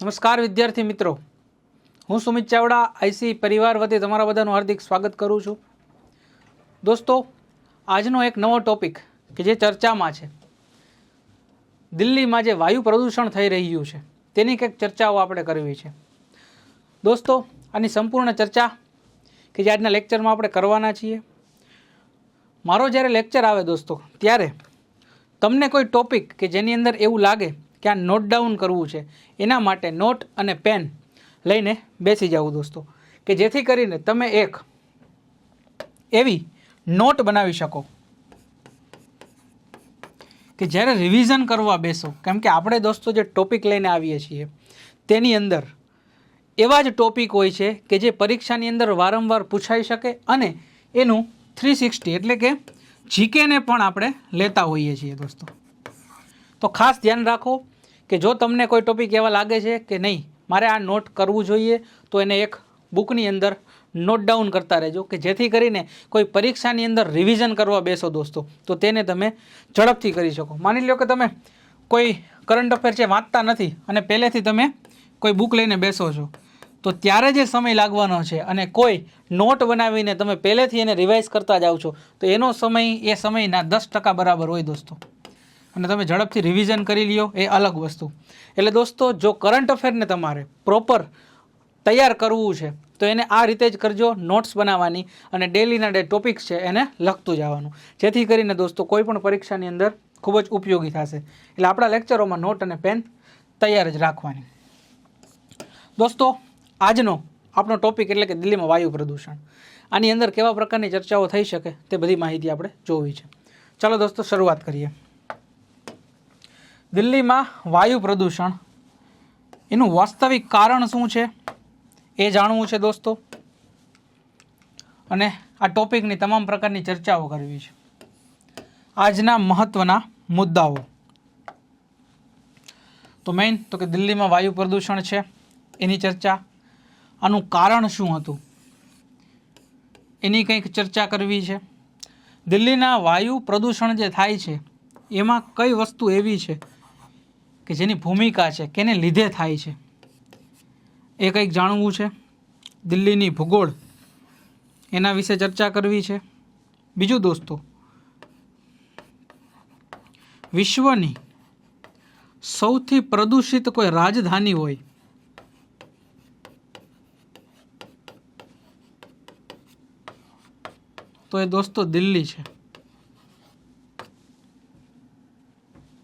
નમસ્કાર વિદ્યાર્થી મિત્રો. હું સુમિત ચાવડા, આઈસી પરિવાર વતી તમારા બધાનું હાર્દિક સ્વાગત કરું છું. દોસ્તો, આજનો એક નવો ટોપિક કે જે ચર્ચામાં છે. દિલ્હીમાં જે વાયુ પ્રદૂષણ થઈ રહ્યું છે, તેની કંઈક ચર્ચાઓ આપણે કરવી છે. દોસ્તો, આની સંપૂર્ણ ચર્ચા કે જે આજના લેક્ચરમાં આપણે કરવાના છીએ. મારો જ્યારે લેક્ચર આવે દોસ્તો, ત્યારે તમને કોઈ ટોપિક કે જેની અંદર એવું લાગે કે આ નોટ ડાઉન કરવું છે. એના માટે નોટ અને પેન લઈને બેસી જાવ દોસ્તો. કે જેથી કરીને તમે એક એવી નોટ બનાવી શકો. કે જ્યારે રિવિઝન કરવા બેસો, કેમ કે આપણે દોસ્તો જે ટોપિક લઈને આવીએ છીએ, તેની અંદર એવા જ ટોપિક હોય છે કે જે પરીક્ષાની અંદર વારંવાર પૂછાઈ શકે અને એનું થ્રી સિક્સટી એટલે કે જીકેને પણ આપણે લેતા હોઈએ છીએ દોસ્તો. તો ખાસ ધ્યાન રાખો કે જો તમને કોઈ ટોપિક એવા લાગે છે કે નહીં, મારે આ નોટ કરવું જોઈએ, તો એને એક બુકની અંદર નોટ ડાઉન કરતા રહેજો કે જેથી કરીને કોઈ પરીક્ષાની અંદર રિવિઝન કરવા બેસો દોસ્તો. તો તેને તમે ઝડપથી કરી શકો. માની લો કે તમે કોઈ કરંટ અફેર છે વાંચતા નથી અને પહેલેથી તમે કોઈ બુક લઈને બેસો છો, તો ત્યારે જે સમય લાગવાનો છે અને કોઈ નોટ બનાવીને તમે પહેલેથી એને રિવાઇઝ કરતા જાઓ છો, તો એનો સમય, એ સમયના દસ ટકા બરાબર હોય દોસ્તો. અને તમે ઝડપથી રિવિઝન કરી લ્યો, એ અલગ વસ્તુ. એટલે દોસ્તો, જો કરંટ અફેરને તમારે પ્રોપર તૈયાર કરવું છે, તો એને આ રીતે જ કરજો નોટ્સ બનાવવાની અને ડેલીના ડે ટોપિક્સ છે, એને લખતું જવાનું. જેથી કરીને દોસ્તો કોઈ પણ પરીક્ષાની અંદર ખૂબ જ ઉપયોગી થશે. એટલે આપણા લેક્ચરોમાં નોટ અને પેન તૈયાર જ રાખવાની. દોસ્તો, આજનો આપણો ટોપિક એટલે કે દિલ્હીમાં વાયુ પ્રદૂષણ. આની અંદર કેવા પ્રકારની ચર્ચાઓ થઈ શકે, તે બધી માહિતી આપણે જોવી છે. ચાલો દોસ્તો, શરૂઆત કરીએ. દિલ્હીમાં વાયુ પ્રદૂષણ. એનું વાસ્તવિક કારણ શું છે? એ જાણવું છે દોસ્તો. અને આ ટોપિકની તમામ પ્રકારની ચર્ચાઓ કરવી છે. આજના મહત્ત્વના મુદ્દાઓ. તો મેઇન તો કે દિલ્હીમાં વાયુ પ્રદૂષણ છે, એની ચર્ચા. આનું કારણ શું હતું? એની કંઈક ચર્ચા કરવી છે. દિલ્હીના વાયુ પ્રદૂષણ જે થાય છે, એમાં કઈ વસ્તુ એવી છે કે જેની ભૂમિકા છે, કેને લીધે થાય છે. એ કંઈક જાણવું છે. દિલ્હીની ભૂગોળ એના વિશે ચર્ચા કરવી છે. બીજું દોસ્તો, વિશ્વની સૌથી પ્રદૂષિત કોઈ રાજધાની હોય, તો એ દોસ્તો દિલ્હી છે.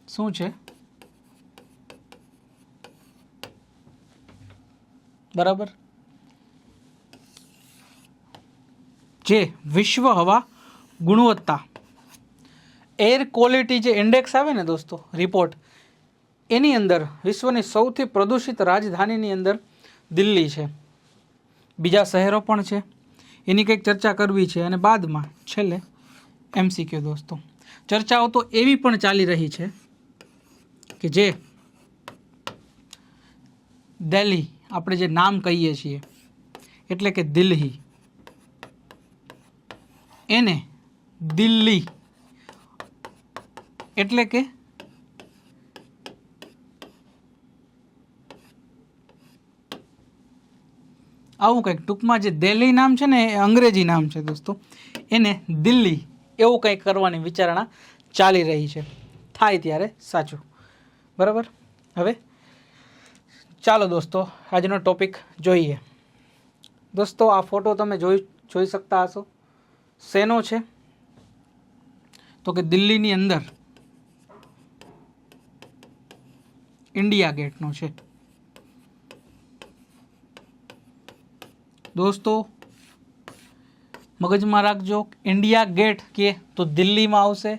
શું છે? બરાબર? જે વિશ્વ હવા ગુણવત્તા એર ક્વોલિટી જે ઇન્ડેક્સ આવે ને દોસ્તો રિપોર્ટ એની અંદર વિશ્વની સૌથી પ્રદૂષિત રાજધાનીની અંદર દિલ્હી છે. બીજા શહેરો પણ છે. એની કંઈક ચર્ચા કરવી છે અને બાદમાં છેલ્લે એમસીક્યુ દોસ્તો. ચર્ચાઓ તો એવી પણ ચાલી રહી છે કે જે દિલ્હી આપણે જે નામ કહીએ છીએ, એટલે કે દિલ્હી. એને દિલ્હી એટલે કે આવું કંઈક ટૂંકમાં જે દિલ્હી નામ છે ને, એ અંગ્રેજી નામ છે દોસ્તો. એને દિલ્હી એવું કંઈક કરવાની વિચારણા ચાલી રહી છે. થાય ત્યારે સાચું. બરાબર? હવે ચાલો દોસ્તો, આજનો ટોપિક જોઈએ. દોસ્તો, આ ફોટો તમે જોઈ જોઈ શકતા હશો. શેનો છે? તો કે દિલ્હીની અંદર ઇન્ડિયા ગેટનો છે. દોસ્તો, મગજમાં રાખજો, ઇન્ડિયા ગેટ કે તો દિલ્હીમાં આવશે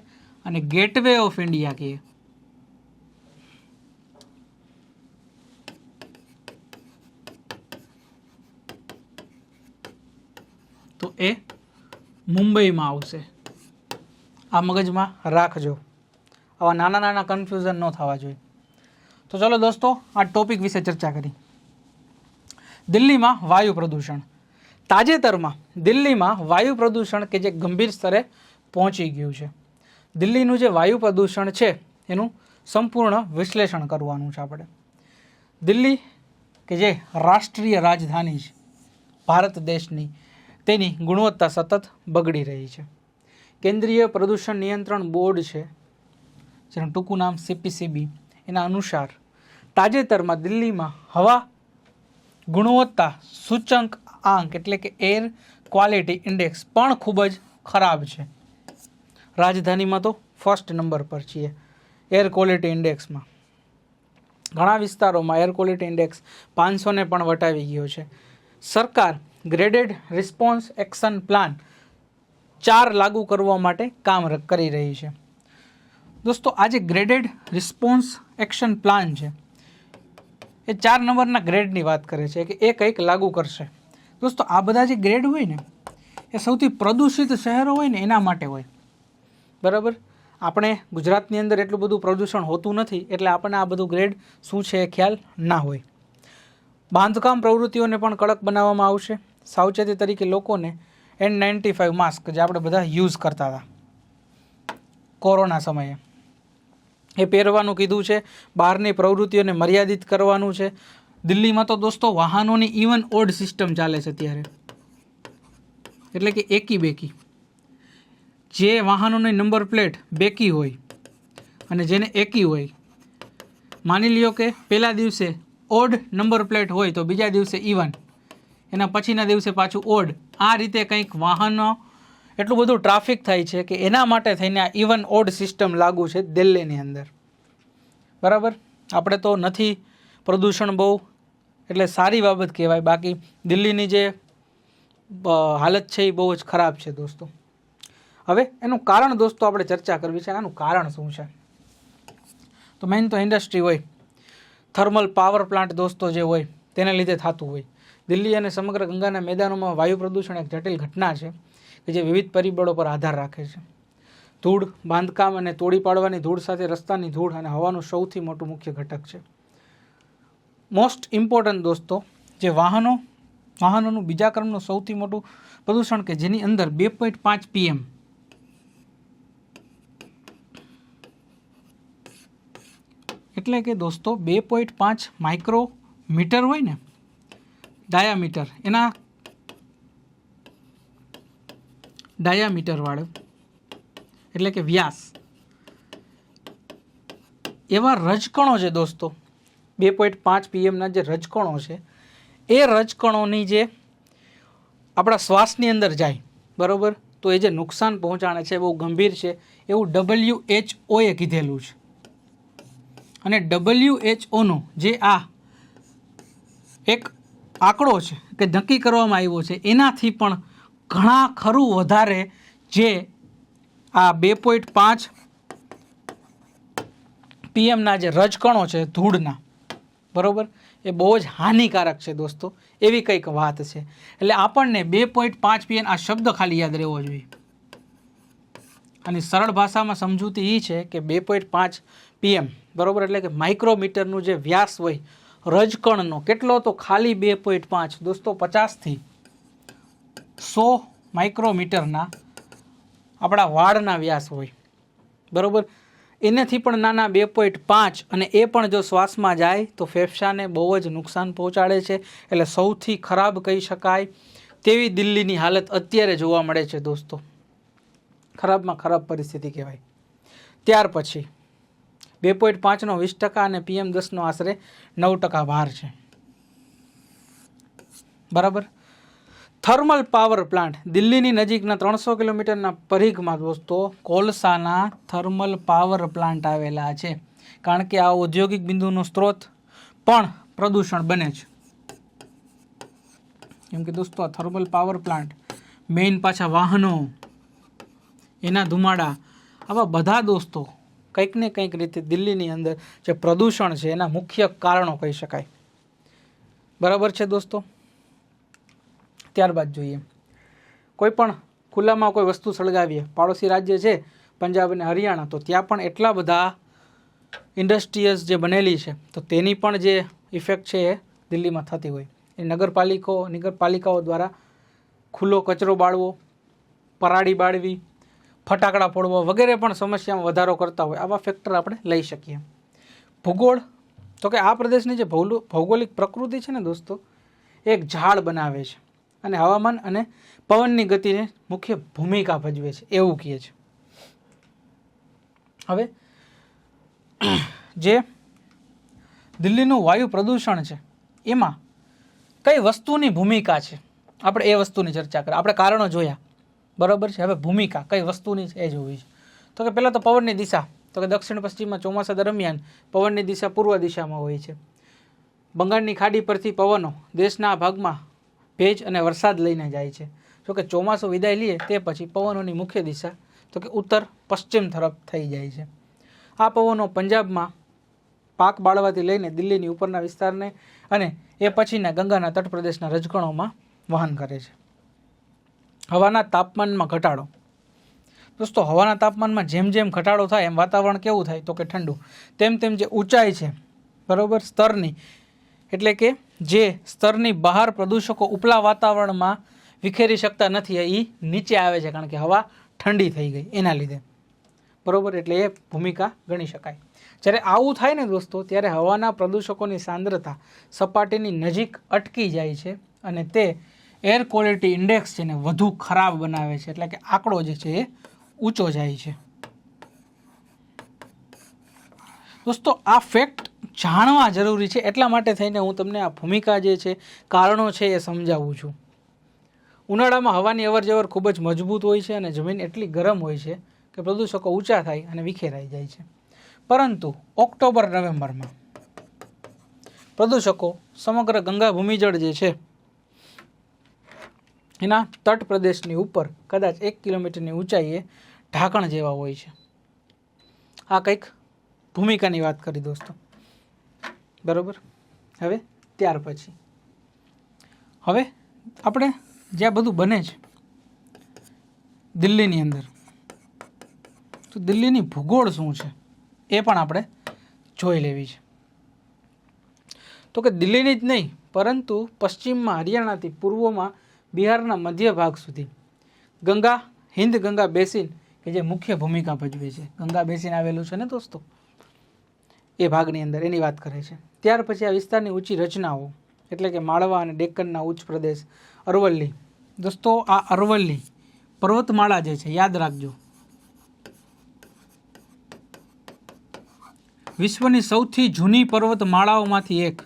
અને ગેટવે ઓફ ઇન્ડિયા કે. એ મુંબઈમાં આવશે. આ મગજમાં રાખજો. આવા નાના નાના કન્ફ્યુઝન ન થવા જોઈએ. તો ચલો દોસ્તો, આ ટોપિક વિશે ચર્ચા કરી. દિલ્હીમાં વાયુ પ્રદૂષણ. તાજેતરમાં દિલ્હીમાં વાયુ પ્રદૂષણ કે જે ગંભીર સ્તરે પહોંચી ગયું છે. દિલ્હીનું જે વાયુ પ્રદૂષણ છે, એનું સંપૂર્ણ વિશ્લેષણ કરવાનું છે આપણે. દિલ્હી કે જે રાષ્ટ્રીય રાજધાની છે, ભારત દેશની તેની ગુણવત્તા સતત બગડી રહી છે. કેન્દ્રીય પ્રદૂષણ નિયંત્રણ બોર્ડ છે, જેનું ટૂંકું નામ સીપીસીબી એના અનુસાર તાજેતરમાં દિલ્હીમાં હવા ગુણવત્તા સૂચંક આંક એટલે કે એર ક્વોલિટી ઇન્ડેક્સ પણ ખૂબ જ ખરાબ છે. રાજધાનીમાં તો ફર્સ્ટ નંબર પર છીએ એર ક્વોલિટી ઇન્ડેક્સમાં ઘણા વિસ્તારોમાં એર ક્વોલિટી ઇન્ડેક્સ પાંચસોને પણ વટાવી ગયો છે. સરકાર ગ્રેડેડ રિસ્પોન્સ એક્શન પ્લાન ચાર લાગુ કરવા માટે કામ કરી રહી છે. દોસ્તો, આ જે ગ્રેડેડ રિસ્પોન્સ એક્શન પ્લાન છે, એ ચાર નંબરના ગ્રેડની વાત કરે છે, કે એ કંઈક લાગુ કરશે. દોસ્તો, આ બધા જે ગ્રેડ હોય ને, એ સૌથી પ્રદૂષિત શહેરો હોય ને, એના માટે હોય. બરાબર? આપણે ગુજરાતની અંદર એટલું બધું પ્રદૂષણ હોતું નથી, એટલે આપણને આ બધું ગ્રેડ શું છે એ ખ્યાલ ના હોય. બાંધકામ પ્રવૃત્તિઓને પણ કડક બનાવવામાં આવશે. સાવચેતી તરીકે લોકોને એન નાઇન્ટી ફાઇવ માસ્ક જે આપણે બધા યુઝ કરતા હતા. કોરોના સમયે. એ પહેરવાનું કીધું છે, બહારની પ્રવૃત્તિઓને મર્યાદિત કરવાનું છે. દિલ્હીમાં તો દોસ્તો વાહનોની ઇવન ઓડ સિસ્ટમ ચાલે છે અત્યારે. એટલે કે એકી બેકી. જે વાહનોની નંબર પ્લેટ બેકી હોય અને જેને એકી હોય, માની લ્યો કે પહેલા દિવસે ઓડ નંબર પ્લેટ હોય તો બીજા દિવસે ઇવન એના પછીના દિવસે પાછું ઓડ. આ રીતે કંઈક વાહનો, એટલું બધું ટ્રાફિક થાય છે કે એના માટે થઈને આ ઇવન ઓડ સિસ્ટમ લાગુ છે દિલ્હીની અંદર. બરાબર? આપણે તો નથી પ્રદૂષણ બહુ, એટલે સારી બાબત કહેવાય. બાકી દિલ્હીની જે હાલત છે એ બહુ જ ખરાબ છે દોસ્તો. હવે એનું કારણ દોસ્તો આપણે ચર્ચા કરવી છે. આનું કારણ શું છે? તો મેઇન તો ઇન્ડસ્ટ્રી હોય. થર્મલ પાવર પ્લાન્ટ દોસ્તો જે હોય, તેને લીધે થતું હોય. દિલ્હી અને સમગ્ર ગંગાના મેદાનોમાં વાયુ પ્રદૂષણ એક જટિલ ઘટના છે કે જે વિવિધ પરિબળો પર આધાર રાખે છે. ધૂળ, બાંધકામ અને તોડી પાડવાની ધૂળ સાથે રસ્તાની ધૂળ અને હવાનું સૌથી મોટું મુખ્ય ઘટક છે. મોસ્ટ ઇમ્પોર્ટન્ટ દોસ્તો, જે વાહનો, વાહનોનું બીજા ક્રમનું સૌથી મોટું પ્રદૂષણ કે જેની અંદર બે પોઈન્ટ પાંચ પીએમ એટલે કે દોસ્તો બે પોઈન્ટ પાંચ માઇક્રો મીટર હોય ને ડાયામીટર. એના ડાયામીટરવાળું. એટલે કે વ્યાસ. એવા રજકણો છે દોસ્તો, બે પોઈન્ટ પાંચ પીએમના જે રજકણો છે, એ રજકણોની જે આપણા શ્વાસની અંદર જાય, બરાબર? તો એ જે નુકસાન પહોંચાડે છે બહુ ગંભીર છે. એવું ડબલ્યુ એચ ઓએ કીધેલું છે. અને ડબલ્યુ એચ ઓનો જે આ એક આંકડો છે કે નક્કી કરવામાં આવ્યો છે, એનાથી પણ ઘણા ખરું વધારે જે આ બે પોઈન્ટ પાંચ પીએમના જે રજકણો છે ધૂળના, બરોબર? એ બહુ જ હાનિકારક છે દોસ્તો, એવી કંઈક વાત છે. એટલે આપણને બે પોઈન્ટ પાંચ પીએમ આ શબ્દ ખાલી યાદ રહેવો જોઈએ. અને સરળ ભાષામાં સમજૂતી એ છે કે બે પોઈન્ટ પાંચ પીએમ, બરોબર? એટલે કે માઇક્રોમીટરનું જે વ્યાસ હોય રજકણનો કેટલો તો ખાલી બે પોઈન્ટ પાંચ. દોસ્તો, પચાસથી સો માઇક્રોમીટરના આપણા વાળના વ્યાસ હોય. બરાબર? એનાથી પણ નાના બે પોઈન્ટ પાંચ અને એ પણ જો શ્વાસમાં જાય તો ફેફસાને બહુ જ નુકસાન પહોંચાડે છે. એટલે સૌથી ખરાબ કહી શકાય તેવી દિલ્હીની હાલત અત્યારે જોવા મળે છે, દોસ્તો. ખરાબમાં ખરાબ પરિસ્થિતિ કહેવાય. ત્યાર પછી બે પોઈન્ટ પાંચનો વીસ ટકા અને પીએમ દસનો આશરે નવ ટકા ભાર છે. બરાબર? થર્મલ પાવર પ્લાન્ટ દિલ્હીની નજીકના ત્રણસો કિલોમીટરના પરિઘમાં દોસ્તો, કોલસાના થર્મલ પાવર પ્લાન્ટ આવેલા છે. કારણ કે આ ઔદ્યોગિક બિંદુનો સ્ત્રોત પણ પ્રદૂષણ બને છે. કેમ કે દોસ્તો, આ થર્મલ પાવર પ્લાન્ટ મેઇન પાછા વાહનો, એના ધુમાડા, આવા બધા દોસ્તો કંઈક ને કંઈક રીતે દિલ્હીની અંદર જે પ્રદૂષણ છે, એના મુખ્ય કારણો કહી શકાય. બરાબર છે દોસ્તો? ત્યારબાદ જોઈએ. કોઈ પણ ખુલ્લામાં કોઈ વસ્તુ સળગાવીએ, પાડોશી રાજ્ય છે, પંજાબ અને હરિયાણા, તો ત્યાં પણ એટલા બધા ઇન્ડસ્ટ્રીઝ જે બનેલી છે, તો તેની પણ જે ઇફેક્ટ છે એ દિલ્હીમાં થતી હોય. એ નગરપાલિકાઓ નગરપાલિકાઓ દ્વારા ખુલ્લો કચરો બાળવો, પરાળી બાળવી ફટાકડા ફોડવા વગેરે પણ સમસ્યામાં વધારો કરતા હોય, આવા ફેક્ટર આપણે લઈ શકીએ. ભૂગોળ, તો કે આ પ્રદેશની જે ભૌગોલિક પ્રકૃતિ છે ને દોસ્તો, એક ઝાડ બનાવે છે અને હવામાન અને પવનની ગતિને મુખ્ય ભૂમિકા ભજવે છે, એવું કહે છે. હવે, જે દિલ્હીનું વાયુ પ્રદૂષણ છે, એમાં કઈ વસ્તુની ભૂમિકા છે? આપણે એ વસ્તુની ચર્ચા કરીએ. આપણે કારણો જોયા. બરાબર છે? હવે ભૂમિકા કઈ વસ્તુની છે એ જોવી છે. તો કે પહેલાં તો પવનની દિશા, તો કે દક્ષિણ પશ્ચિમમાં ચોમાસા દરમિયાન પવનની દિશા પૂર્વ દિશામાં હોય છે. બંગાળની ખાડી પરથી પવનો દેશના ભાગમાં ભેજ અને વરસાદ લઈને જાય છે. જો કે ચોમાસું વિદાય લે તે પછી પવનોની મુખ્ય દિશા, તો કે ઉત્તર પશ્ચિમ તરફ થઈ જાય છે. આ પવનો પંજાબમાં પાક બાળવાથી લઈને દિલ્હીની ઉપરના વિસ્તારને અને એ પછીના ગંગાના તટપ્રદેશના રજકણોમાં વહન કરે છે. હવાના તાપમાનમાં ઘટાડો. દોસ્તો, હવાના તાપમાનમાં જેમ જેમ ઘટાડો થાય, એમ વાતાવરણ કેવું થાય? તો કે ઠંડુ. તેમ તેમ જે ઊંચાઈ છે, બરાબર, સ્તરની, એટલે કે જે સ્તરની બહાર પ્રદૂષકો ઉપલા વાતાવરણમાં વિખેરી શકતા નથી, એ નીચે આવે છે, કારણ કે હવા ઠંડી થઈ ગઈ એના લીધે. બરાબર, એટલે એ ભૂમિકા ગણી શકાય. જ્યારે આવું થાય ને દોસ્તો, ત્યારે હવાના પ્રદૂષકોની સાંદ્રતા સપાટીની નજીક અટકી જાય છે અને તે એર ક્વોલિટી ઇન્ડેક્સ છે ને વધુ ખરાબ બનાવે છે. એટલે કે આંકડો જે છે એ ઊંચો જાય છે. દોસ્તો, આ ફેક્ટ જાણવા જરૂરી છે. એટલા માટે થઈને હું તમને આ ભૂમિકા જે છે, કારણો છે એ સમજાવું છું. ઉનાળામાં હવાની અવરજવર ખૂબ જ મજબૂત હોય છે અને જમીન એટલી ગરમ હોય છે કે પ્રદૂષકો ઊંચા થાય અને વિખેરાઈ જાય છે. પરંતુ ઓક્ટોબર નવેમ્બરમાં પ્રદૂષકો સમગ્ર ગંગા ભૂમિજળ જે છે એના તટ પ્રદેશની ઉપર, કદાચ એક કિલોમીટરની ઊંચાઈએ, ઢાંકણ જેવા હોય છે. આ કંઈક ભૂમિકાની વાત કરી દોસ્તો. બરોબર? હવે ત્યાર પછી. હવે આપણે જ્યાં બધું બને છે, દિલ્હીની અંદર. તો દિલ્હીની ભૂગોળ શું છે, એ પણ આપણે જોઈ લેવી છે. તો કે દિલ્હીની જ નહીં, પરંતુ પશ્ચિમમાં, હરિયાણાથી પૂર્વમાં બિહારના મધ્ય ભાગ સુધી. ગંગા, હિન્દ ગંગા બેસિન કે જે મુખ્ય ભૂમિકા ભજવે છે. ગંગા બેસિન આવેલું છે ને દોસ્તો? એ ભાગની અંદર એની વાત કરે છે. ત્યાર પછી આ વિસ્તારની ઊંચી રચનાઓ, એટલે કે માળવા અને ડેક્કનના ઉચ્ચ પ્રદેશ અરવલ્લી. દોસ્તો, આ અરવલ્લી પર્વતમાળા જે છે, યાદ રાખજો. વિશ્વની સૌથી જૂની પર્વતમાળાઓમાંથી એક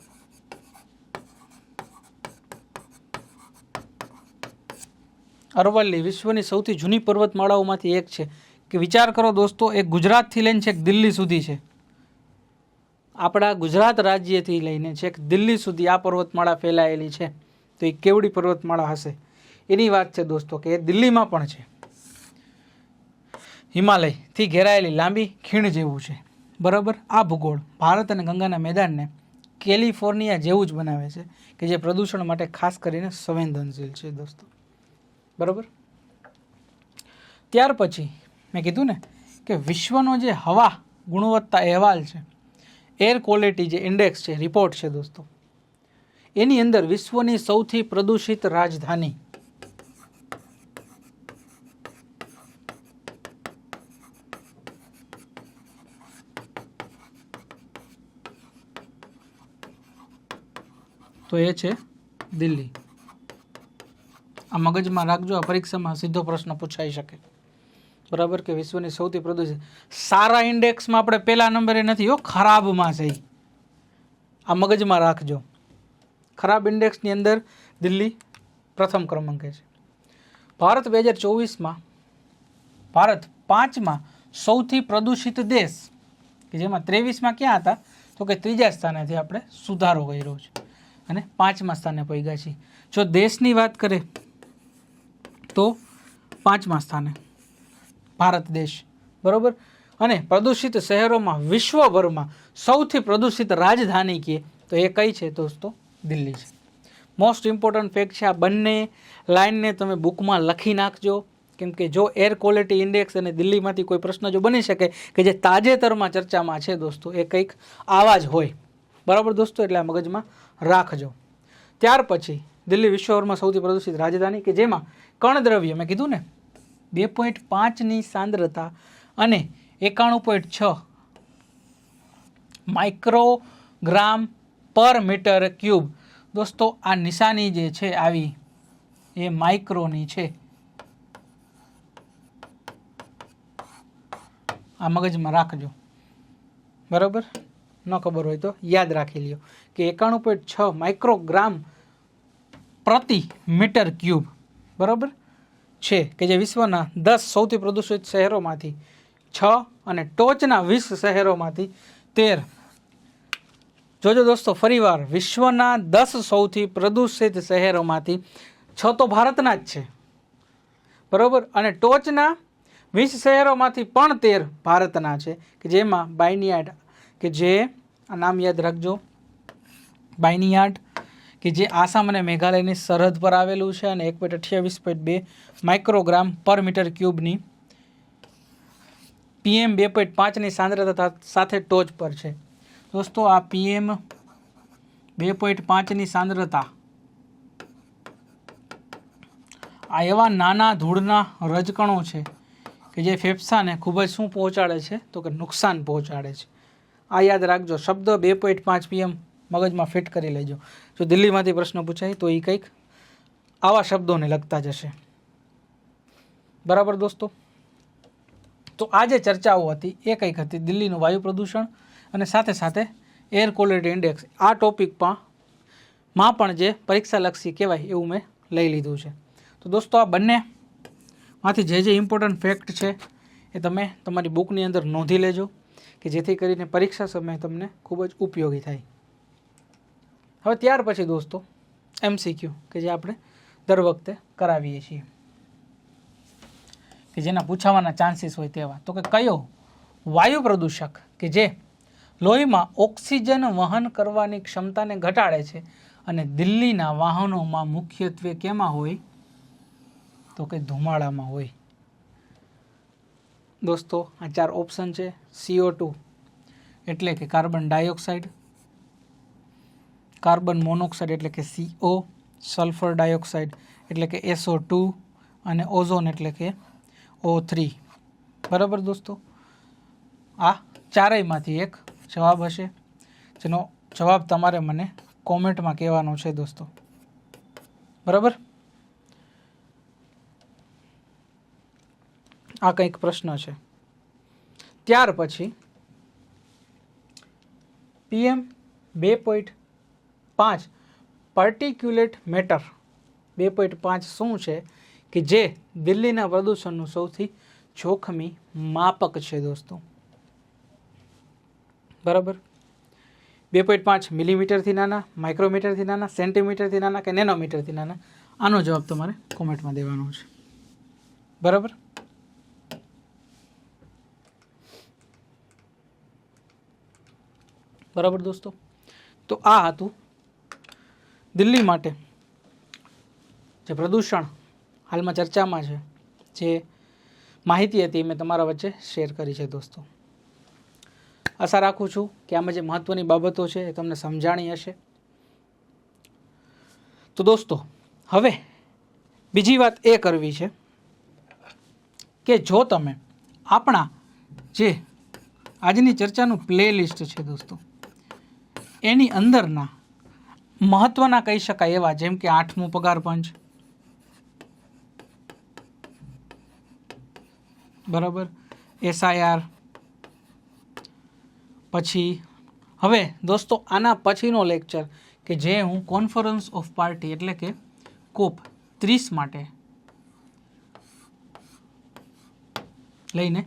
અરવલ્લી વિશ્વની સૌથી જૂની પર્વતમાળાઓમાંથી એક છે. કે વિચાર કરો દોસ્તો, એ ગુજરાતથી લઈને છેક દિલ્હી સુધી છે. આપણા ગુજરાત રાજ્યથી લઈને છેક દિલ્હી સુધી આ પર્વતમાળા ફેલાયેલી છે. તો એ કેવડી પર્વતમાળા હશે? એની વાત છે દોસ્તો કે એ દિલ્હીમાં પણ છે. હિમાલયથી ઘેરાયેલી લાંબી ખીણ જેવું છે. બરાબર? આ ભૂગોળ ભારત અને ગંગાના મેદાનને કેલિફોર્નિયા જેવું જ બનાવે છે, કે જે પ્રદૂષણ માટે ખાસ કરીને સંવેદનશીલ છે દોસ્તો. બરાબર? ત્યાર પછી મેં કીધું ને કે વિશ્વનો જે હવા ગુણવત્તા અહેવાલ છે એર ક્વોલિટી જે ઇન્ડેક્સ છે રિપોર્ટ છે દોસ્તો, એની અંદર વિશ્વની સૌથી પ્રદૂષિત રાજધાની. તો એ છે દિલ્હી. આ મગજમાં રાખજો, આ પરીક્ષામાં સીધો પ્રશ્ન પૂછાઈ શકે. બરાબર કે વિશ્વની સૌથી પ્રદૂષિત? સારા ઇન્ડેક્સમાં આપણે પહેલા નંબરે નથી, હો, ખરાબમાં છે આ મગજમાં રાખજો. ખરાબ ઇન્ડેક્સની અંદર દિલ્હી પ્રથમ ક્રમાંકે છે. ભારત બે હજાર ચોવીસમાં, ભારત પાંચમાં સૌથી પ્રદૂષિત દેશ, કે જેમાં ત્રેવીસમાં ક્યાં હતા? તો કે ત્રીજા સ્થાનેથી આપણે સુધારો કર્યો છે. અને પાંચમા સ્થાને પહોંચ્યા છીએ. જો દેશની વાત કરે તો પાંચમા સ્થાને. ભારત દેશ. બરાબર? અને પ્રદૂષિત શહેરોમાં વિશ્વભરમાં સૌથી પ્રદૂષિત રાજધાની કે, તો એ કઈ છે દોસ્તો? દિલ્હી છે. મોસ્ટ ઇમ્પોર્ટન્ટ ફેક્ટ છે આ બંને લાઇનને તમે બુકમાં લખી નાખજો. કેમ કે જો એર ક્વોલિટી ઇન્ડેક્સ અને દિલ્હીમાંથી કોઈ પ્રશ્ન જો બની શકે કે જે તાજેતરમાં ચર્ચામાં છે દોસ્તો, એ કંઈક આવા જ હોય. બરાબર દોસ્તો? એટલે આ મગજમાં રાખજો. ત્યાર પછી દિલ્હી વિશ્વભરમાં સૌથી પ્રદૂષિત રાજધાની કે જેમાં કણદ્રવ્ય મેં કીધું ને, બે પોઈન્ટ પાંચની સાંદ્રતા અને એકાણું પોઈન્ટ છ માઇક્રોગ્રામ પર મીટર ક્યુબ. દોસ્તો, આ નિશાની જે છે આવી, એ માઇક્રોની છે. આ મગજમાં રાખજો. બરાબર? ન ખબર હોય તો યાદ રાખી લ્યો કે એકાણું પોઈન્ટ છ માઇક્રોગ્રામ પ્રતિ મીટર ક્યુબ. બરાબર? છે કે જે વિશ્વના દસ સૌથી પ્રદૂષિત શહેરોમાંથી છ અને ટોચના વીસ શહેરોમાંથી તેર. જોજો દોસ્તો, ફરીવાર વિશ્વના દસ સૌથી પ્રદૂષિત શહેરોમાંથી છ તો ભારતના જ છે. બરાબર? અને ટોચના વીસ શહેરોમાંથી પણ તેર ભારતના છે, કે જેમાં બાયનિયાડ, કે જે, આ નામ યાદ રાખજો, બાયનિયાડ કે જે આસામ અને મેઘાલયની સરહદ પર આવેલું છે અને એક પોઈન્ટ અઠ્યાવીસ પોઈન્ટ બે માઇક્રોગ્રામ પર મીટર ક્યુબની પીએમ બે પોઈન્ટ પાંચની સાંદ્રતા સાથે ટોચ પર છે. દોસ્તો, આ પીએમ બે પોઈન્ટ પાંચની સાંદ્રતા આ એવા નાના ધૂળના રજકણો છે કે જે ફેફસાને ખૂબ જ શું પહોંચાડે છે? તો કે નુકસાન પહોંચાડે છે. આ યાદ રાખજો, શબ્દ બે પોઈન્ટ પાંચ પીએમ મગજમાં ફિટ કરી લેજો. જો દિલ્હીમાંથી પ્રશ્ન પૂછાય તો એ કંઈક આવા શબ્દોને લગતા જશે બરાબર દોસ્તો? તો આ જે ચર્ચાઓ હતી, એ કંઈક હતી દિલ્હીનું વાયુ પ્રદૂષણ અને સાથે સાથે એર ક્વોલિટી ઇન્ડેક્સ આ ટોપિકમાં માં પણ જે પરીક્ષાલક્ષી કહેવાય એવું મેં લઈ લીધું છે. તો દોસ્તો, આ બંને માંથી જે જે ઇમ્પોર્ટન્ટ ફેક્ટ છે એ તમે તમારી બુકની અંદર નોંધી લેજો, કે જેથી કરીને પરીક્ષા સમયે તમને ખૂબ જ ઉપયોગી થાય. હવે ત્યાર પછી દોસ્તો એમસીક્યુ કે જે આપણે દર વખતે કરાવીએ છીએ. કે જેના પૂછાવાના ચાન્સીસ હોય તેવા. તો કે કયો? વાયુ પ્રદૂષક, કે જે લોહીમાં ઓક્સિજન વહન કરવાની ક્ષમતાને ઘટાડે છે અને દિલ્હીના વાહનોમાં મુખ્યત્વે કેમાં હોય? તો કે ધુમાડામાં હોય. દોસ્તો, આ ચાર ઓપ્શન છે. સીઓ ટુ એટલે કે કાર્બન ડાયોક્સાઇડ કાર્બન મોનોક્સાઇડ એટલે કે સીઓ સલ્ફર ડાયોક્સાઇડ એટલે કે એસઓ ટુ અને ઓઝોન એટલે કે ઓ થ્રી બરાબર દોસ્તો? આ ચારેયમાંથી એક જવાબ હશે, જેનો જવાબ તમારે મને કોમેન્ટમાં કહેવાનો છે દોસ્તો. બરાબર? આ કંઈક પ્રશ્ન છે. ત્યાર પછી, પીએમ બે પોઈન્ટ પાંચ પર્ટિક્યુલેટ મેટર બે પોઈન્ટ પાંચ શું છે? કે જે દિલ્હીના પ્રદૂષણનું સૌથી જોખમી માપક છે દોસ્તો. બરાબર? બે પોઈન્ટ પાંચ મિલીમીટરથી નાના, માઇક્રોમીટરથી નાના, સેન્ટીમીટરથી નાના કે નેનોમીટરથી નાના? આનો જવાબ તમારે કોમેન્ટમાં દેવાનો છે. બરાબર? બરાબર દોસ્તો? તો આ હતું દિલ્હી માટે જે પ્રદૂષણ હાલમાં ચર્ચામાં છે, જે માહિતી હતી મેં તમારા વચ્ચે શેર કરી છે દોસ્તો. આશા રાખું છું કે આમાં જે મહત્ત્વની બાબતો છે એ તમને સમજાણી હશે. તો દોસ્તો, હવે બીજી વાત એ કરવી છે કે જો તમે આપણા જે આજની ચર્ચાનું પ્લે લિસ્ટ છે દોસ્તો, એની અંદરના મહત્ત્વના કહી શકાય એવા, જેમ કે આઠમું પગાર પંચ. બરાબર? એસઆઈઆર પછી, હવે દોસ્તો, આના પછીનો લેક્ચર કે જે હું કોન્ફરન્સ ઓફ પાર્ટી એટલે કે કોપ ત્રીસ માટે લઈને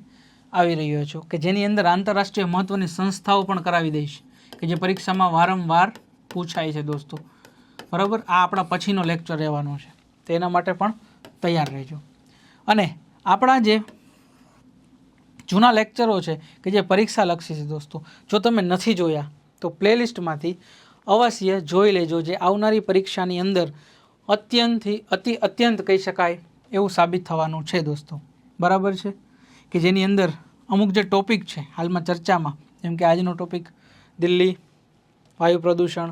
આવી રહ્યો છું, કે જેની અંદર આંતરરાષ્ટ્રીય મહત્ત્વની સંસ્થાઓ પણ કરાવી દઈશ, કે જે પરીક્ષામાં વારંવાર પૂછાય છે દોસ્તો. બરાબર? આ આપણા પછીનો લેક્ચર રહેવાનો છે. તેના માટે પણ તૈયાર રહેજો. અને આપણા જે જૂના લેક્ચરો છે કે જે પરીક્ષા લક્ષી છે દોસ્તો, જો તમે નથી જોયા, તો પ્લેલિસ્ટમાંથી અવશ્ય જોઈ લેજો જે આવનારી પરીક્ષાની અંદર અત્યંતથી અતિ અત્યંત કહી શકાય એવું સાબિત થવાનું છે દોસ્તો. બરાબર છે? કે જેની અંદર અમુક જે ટોપિક છે, હાલમાં ચર્ચામાં, જેમ કે આજનો ટોપિક દિલ્હી વાયુ પ્રદૂષણ,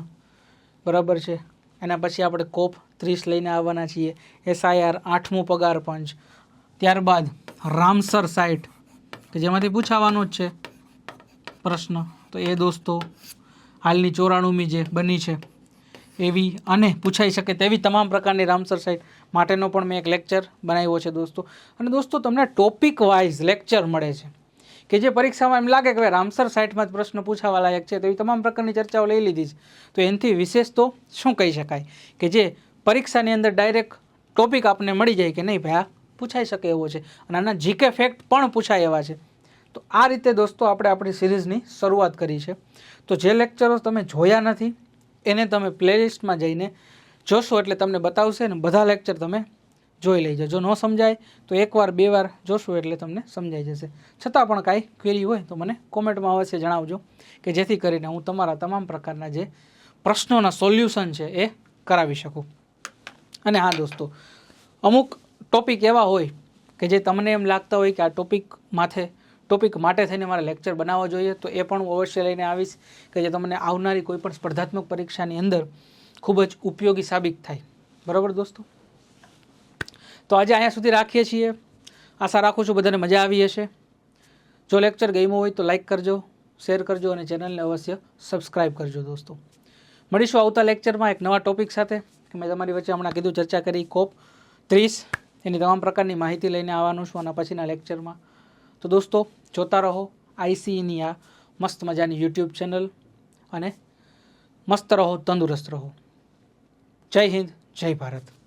બરાબર છે? એના પછી આપણે કોપ ત્રીસ લઈને આવવાના છીએ. એસઆઈઆર આઠમું પગાર પંચ. ત્યારબાદ રામસર સાઇટ, કે જેમાંથી પૂછાવાનો જ છે પ્રશ્ન. તો એ દોસ્તો, હાલની ચોરાણુમી જે બની છે. એવી અને પૂછાઈ શકે તેવી તમામ પ્રકારની રામસર સાઇટ માટેનો પણ મેં એક લેક્ચર બનાવ્યો છે દોસ્તો. અને દોસ્તો, તમને ટોપિક વાઇઝ લેક્ચર મળે છે. કે જે પરીક્ષામાં એમ લાગે કે ભાઈ રામસર સાઇટમાં જ પ્રશ્ન પૂછાવા લાયક છે, તો એવી તમામ પ્રકારની ચર્ચાઓ લઈ લીધી છે. તો એનાથી વિશેષ તો શું કહી શકાય? કે જે પરીક્ષાની અંદર ડાયરેક્ટ ટોપિક આપને મળી જાય કે નહીં, ભાઈ આ પૂછાઈ શકે એવો છે. અને આના જીકે ફેક્ટ પણ પૂછાય એવા છે. તો આ રીતે દોસ્તો આપણે આપણી સિરીઝની શરૂઆત કરી છે. તો જે લેક્ચરો તમે જોયા નથી, એને તમે પ્લેલિસ્ટમાં જઈને જોશો એટલે તમને બતાવશે ને બધા લેક્ચર તમે જોઈ લઈ જો ન સમજાય, તો એકવાર, બે વાર જોશું એટલે તમને સમજાઈ જશે. છતાં પણ કાંઈ ક્વેરી હોય તો મને કોમેન્ટમાં અવશ્ય જણાવજો કે જેથી કરીને હું તમારા તમામ પ્રકારના જે પ્રશ્નોના સોલ્યુશન છે એ કરાવી શકું. અને હા દોસ્તો, અમુક ટોપિક એવા હોય કે જે તમને એમ લાગતા હોય કે આ ટોપિક માથે, ટોપિક માટે થઈને મારે લેક્ચર બનાવવો જોઈએ, તો એ પણ હું અવશ્ય લઈને આવીશ કે જે તમને આવનારી કોઈપણ સ્પર્ધાત્મક પરીક્ષાની અંદર ખૂબ જ ઉપયોગી સાબિત થાય. બરાબર દોસ્તો? તો આજે અહીંયા સુધી રાખીએ છીએ. આશા રાખું છું બધાને મજા આવી હશે. જો લેક્ચર ગમ્યો હોય તો લાઇક કરજો શેર કરજો અને ચેનલને અવશ્ય સબસ્ક્રાઈબ કરજો દોસ્તો. મળીશું આવતા લેક્ચરમાં એક નવા ટોપિક સાથે. મેં તમારી વચ્ચે હમણાં કીધું, ચર્ચા કરી કોપ ત્રીસ. એની તમામ પ્રકારની માહિતી લઈને આવવાનું છું આના પછીના લેક્ચરમાં તો દોસ્તો, જોતા રહો આઈસીઈની આ મસ્ત મજાની યુટ્યુબ ચેનલ અને મસ્ત રહો, તંદુરસ્ત રહો. જય હિન્દ, જય ભારત.